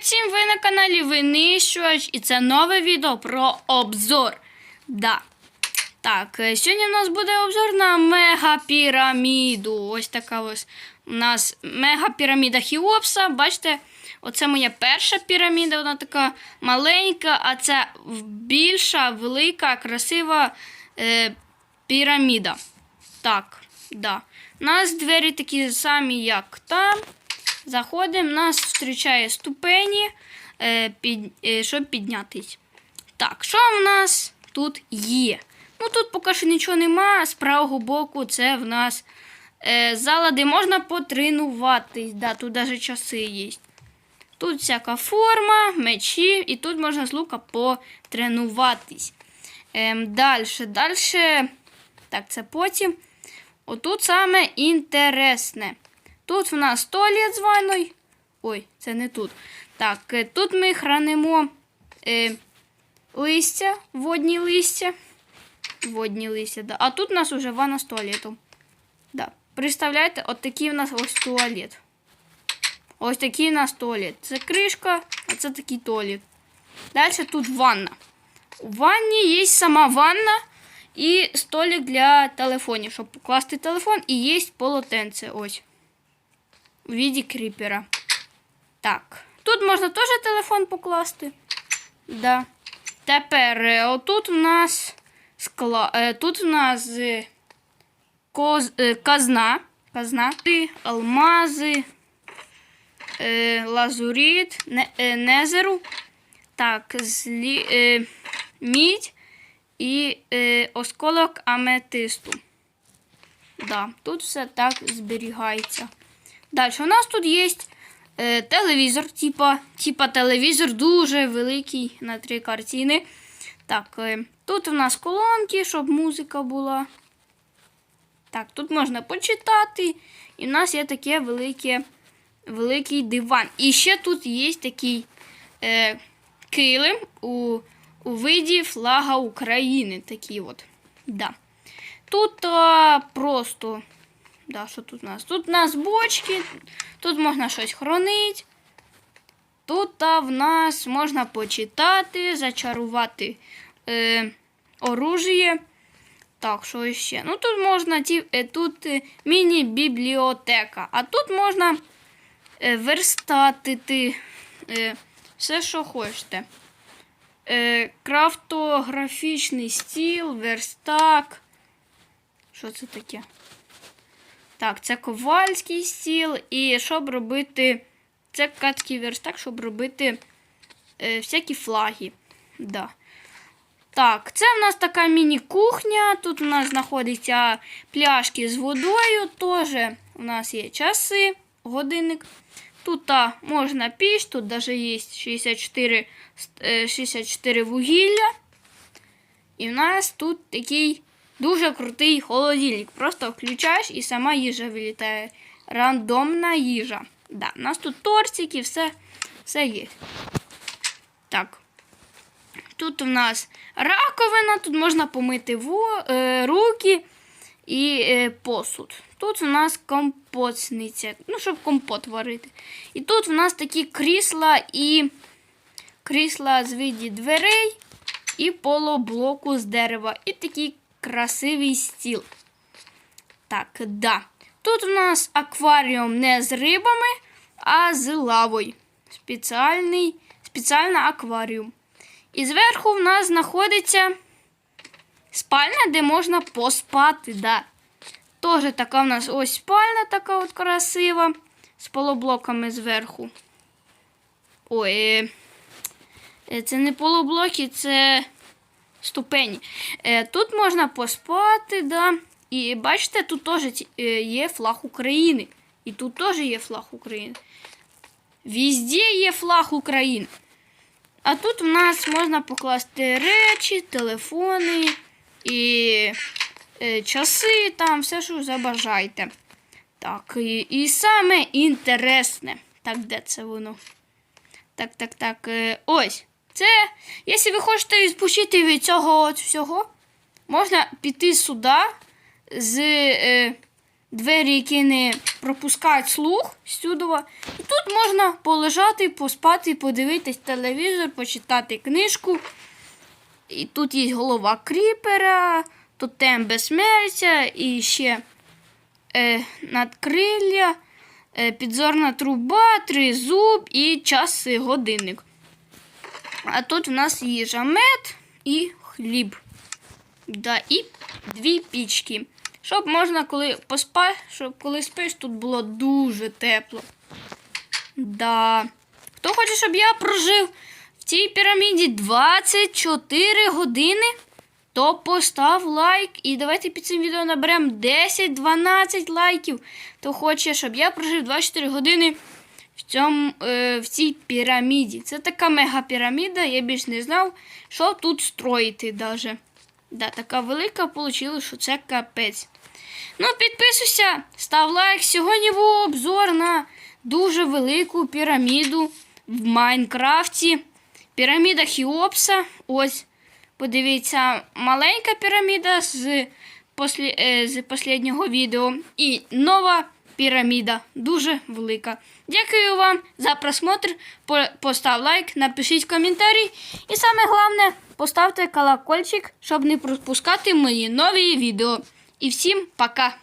Всім! Ви на каналі Винищувач і це нове відео про обзор. Да. Так, е, сьогодні у нас буде обзор на мегапіраміду. Ось така ось у нас мегапіраміда Хіопса. Бачите, оце моя перша піраміда, вона така маленька, а це більша, велика, красива е, піраміда. Так, да. У нас двері такі самі, як там. Заходимо, нас зустрічає ступені, е, під, е, щоб піднятись. Так, що в нас тут є? Ну тут поки що нічого нема. З правого боку це в нас е, зала, де можна потренуватись. Да, тут навіть часи є. Тут всяка форма, мечі, і тут можна з лука потренуватись. Ем, далі, далі. Так, це потім. Отут саме інтересне. Тут в нас туалет з ванною. Ой, це не тут. Так, е, тут ми хранимо е, листя, водні листя. Водні листя, да. А тут у нас вже ванна з туалетом. Да. Представляєте, от такий у нас ось туалет. Ось такий у нас туалет. Це кришка, а це такий туалет. Далі тут ванна. У ванні є сама ванна і столик для телефонів, щоб покласти телефон, і є полотенце. Ось в віді кріпера. Так. Тут можна теж телефон покласти. Да. Тепер е, отут у нас скла... е, тут у нас е, коз... казна. Казна. Алмази, лазуріт, незеру. Так, злі... мідь і осколок аметисту. Да, тут все так зберігається. Далі у нас тут є е, телевізор, типа, типа телевізор дуже великий на три картини. Так, е, тут у нас колонки, щоб музика була. Так, тут можна почитати. І в нас є таке велике, великий диван. І ще тут є такий е, килим у, у виді флага України. Такий от. Да. Тут а, просто. Да, що тут у нас? Тут у нас бочки, тут можна щось хранити. Тут а, в нас можна почитати, зачарувати е, оружие. Так, що ще? Ну тут можна ті, е, тут е, міні-бібліотека. А тут можна е, верстатити е, все, що хочете. Е, крафтографічний стіл, верстак. Що це таке? Так, це ковальський стіл. І щоб робити. Це катський верстак, щоб робити е, всякі флаги. Да. Так, це в нас така міні-кухня. Тут у нас знаходяться пляшки з водою. Теж у нас є часи, годинник. Тут а, можна піч, тут навіть є 64, е, 64 вугілля. І в нас тут такий дуже крутий холодильник. Просто включаєш і сама їжа вилітає. Рандомна їжа. Да, у нас тут тортики, все, все є. Так. Тут у нас раковина, тут можна помити во, е, руки і е, посуд. Тут у нас компотниця, ну, щоб компот варити. І тут у нас такі крісла і крісла з виді дверей і полоблоку з дерева. І такий красивий стіл. Так, да. Тут у нас акваріум не з рибами, а з лавою. Спеціальний, спеціальний акваріум. І зверху в нас знаходиться спальня, де можна поспати. Да. Тоже така в нас ось спальня така от красива. З полублоками зверху. Ой, е, це не полублоки, це ступені. Е, Тут можна поспати, да. І бачите, тут теж е, є флаг України. І тут теж є флаг України. Везде є флаг України. А тут в нас можна покласти речі, телефони і е, часи, там все, що забажаєте. Так, і, і саме інтересне. Так, де це воно? Так, так, так. Ось. Це, якщо ви хочете відпочити від цього от всього, можна піти сюди з е, двері, які не пропускають слух сюди. І тут можна полежати, поспати, подивитись телевізор, почитати книжку. І тут є голова кріпера, тотем безсмертя і ще е, надкрилля, е, підзорна труба, тризуб і час годинник. А тут в нас їжа, мед і хліб. Да, і дві пічки. Щоб можна, коли поспати, щоб коли спиш, тут було дуже тепло. Да. Хто хоче, щоб я прожив в цій піраміді 24 години, то постав лайк. І давайте під цим відео наберемо 10-12 лайків. Хто хоче, щоб я прожив 24 години в, цьому, е, в цій піраміді. Це така мегапіраміда, я більш не знав, що тут строїти даже. Да, така велика вийшла, що це капець. Ну, підписуйся, став лайк. Сьогодні був обзор на дуже велику піраміду в Майнкрафті. Піраміда Хіопса. Ось, подивіться, маленька піраміда з, е, з останнього відео. І нова піраміда. Дуже велика. Дякую вам за просмотр. Постав лайк, напишіть коментарі. І саме головне, поставте колокольчик, щоб не пропускати мої нові відео. І всім пока!